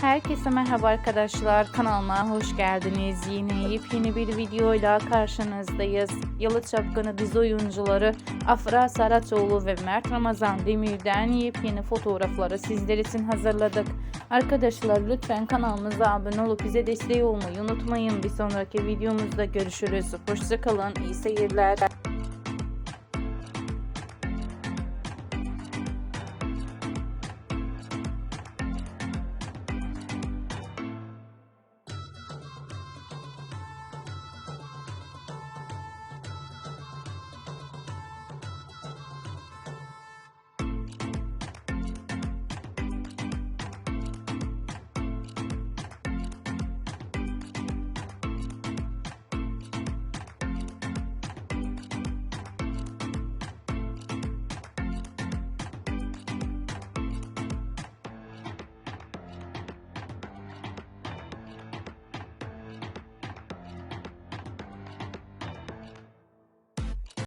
Herkese merhaba arkadaşlar. Kanalıma hoş geldiniz. Yine yepyeni bir videoyla karşınızdayız. Yalı Çapkını dizi oyuncuları Afra Saraçoğlu ve Mert Ramazan Demir'den yepyeni fotoğrafları sizler için hazırladık. Arkadaşlar lütfen kanalımıza abone olup bize destek olmayı unutmayın. Bir sonraki videomuzda görüşürüz. Hoşçakalın. İyi seyirler.